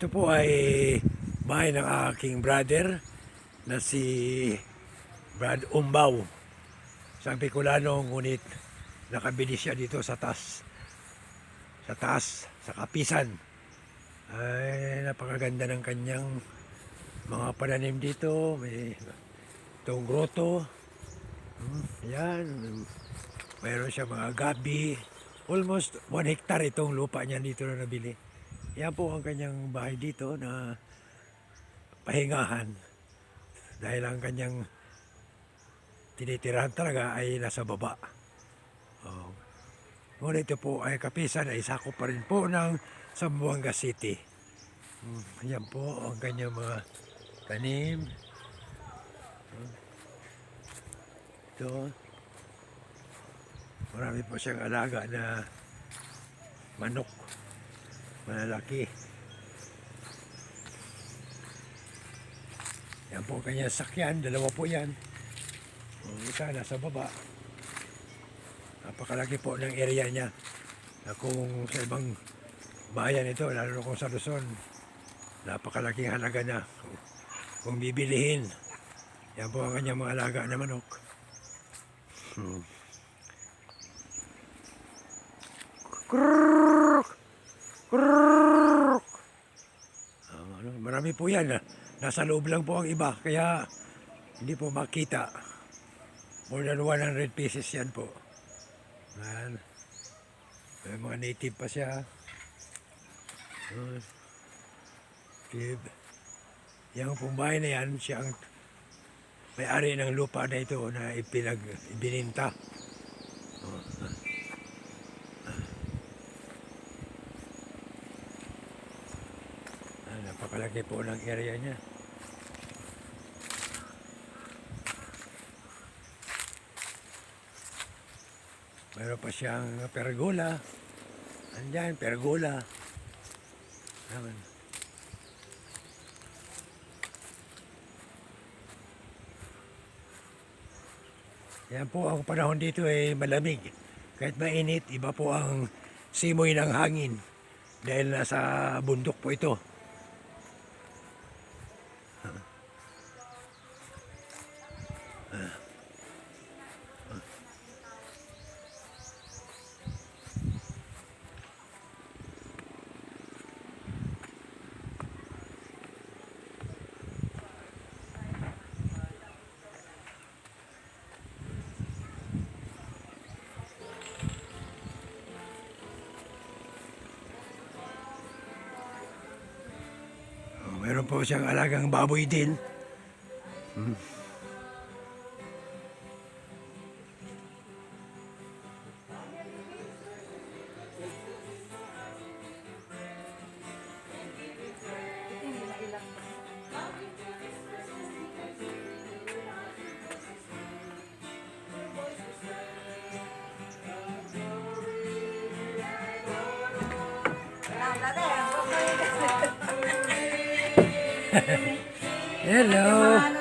Ito po ay bahay ng aking brother na si Brad Umbaw. Isang Bicolano, ngunit nakabili siya dito sa taas. Sa taas, sa kapisan. Ay, napakaganda ng kanyang mga pananim dito. May itong grotto. Hmm, yan. Mayroon siya mga gabi. Almost one hectare itong lupa niya dito na nabili. Yan po ang kanyang bahay dito na pahingahan. Dahil ang kanyang tinitirahan talaga ay nasa baba. Oh. Ngunit ito po ay kapisan ay sakop pa rin po ng Zamboanga City. Hmm, Yan po ang kanyang mga tanim. Hmm. Ito. Marami po siyang alaga na manok. Malalaki. Yan po ang kanyang sakyan. Dalawa po yan. Ang isa nasa baba. Napakalaki po ng area niya. Na kung sa ibang bayan ito, lalo na kung sa Luzon, napakalaking halaga na. Kung bibilihin, yan po ang kanyang mga alaga na manok. Hmm. Krrrk! Marami po yan. Nasa loob lang po ang iba, kaya hindi po makita. More than 100 pieces yan po. Yan. May mga native pa siya. Native. Yung pong na yan, siya ang may-ari ng lupa na ito na ipinag, ibininta. Napakalaki po ng area niya. Meron pa siyang pergola. Andyan, pergola. Naman. Yan po ang panahon dito ay malamig. Kahit mainit, iba po ang simoy ng hangin. Dahil nasa bundok po ito. Meron po siyang alagang baboy din. Hmm. Hello. Ano